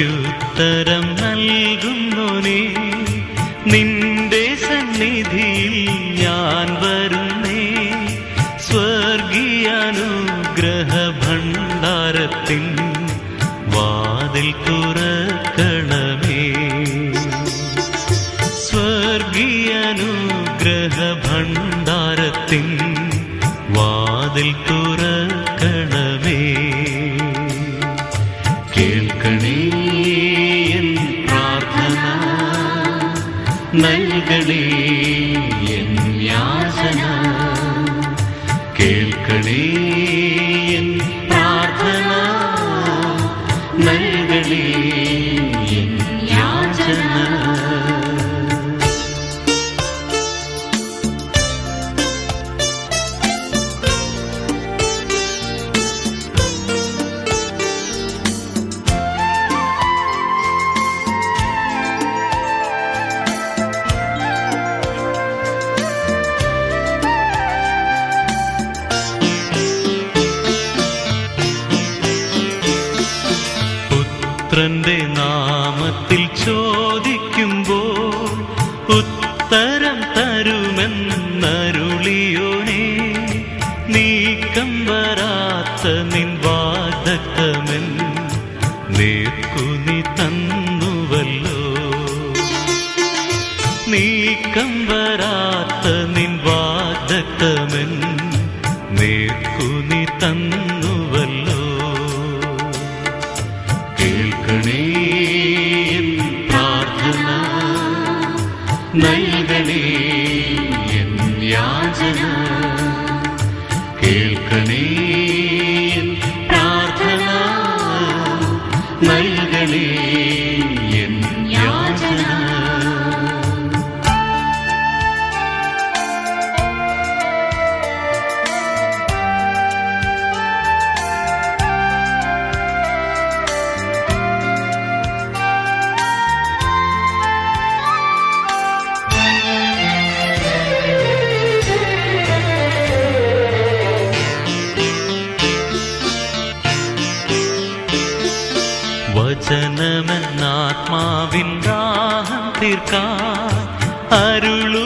ഉത്തരം നൽകുന്നോനേ നിന്റെ സന്നിധിയിൽ ഞാൻ വരുന്നേ. സ്വർഗീയാനുഗ്രഹ ഭണ്ഡാരത്തിൻ വാതിൽ തുറക്കണമേ. സ്വർഗീയാനുഗ്രഹ ഭണ്ഡാരത്തിൻ വാതിൽ തുറക്കണമേ കേൾക്കണേ എൻ പ്രാർത്ഥന. നൽകണേ എൻ യാചന. കേൾക്കണേ പുത്രന്റെ നാമത്തിൽ ചോദിക്കുമ്പോൾ ഉത്തരം തരുമെന്നരുളിയോനെ നീക്കം വരാത്ത നിൻ വാദത്തമൻ നേർക്കുനി തന്നുവല്ലോ. നീക്കം വരാത്ത നൽകണേ എൻ യാചന കേൾക്കണേ വചനമെന്നാത്മാവിൻ ദാഹം തീർക്കാൻ അരുളുകദാസരിൽ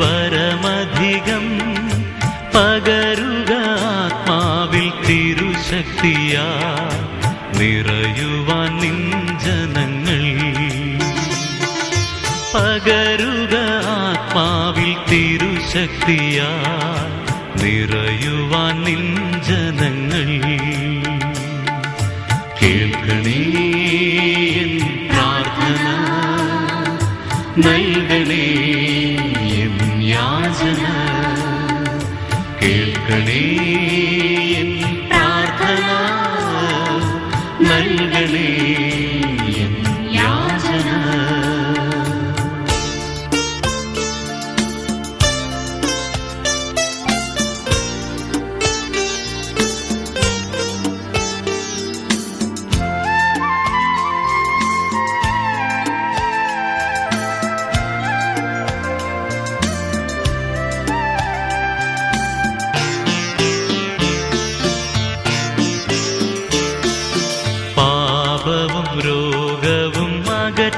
വരമധികം പകരുക ആത്മാവിൽ തിരുശക്തിയാ. നിറയുവാൻ നിൻ ജനങ്ങൾ പകരുക ആത്മാവിൽ തിരുശക്തിയാ. നിറയുവാൻ നിൻ ജനങ്ങൾ കേൾക്കണേ എൻ പ്രാർത്ഥന നൽകണേ എൻ യാചന കേൾക്കണേ എൻ പ്രാർത്ഥന നൽകണേ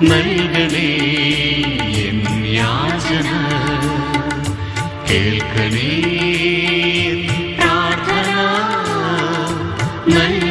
നൽകണേ എൻ യാചന. കേൾക്കണേ പ്രാർത്ഥന നൽകണേ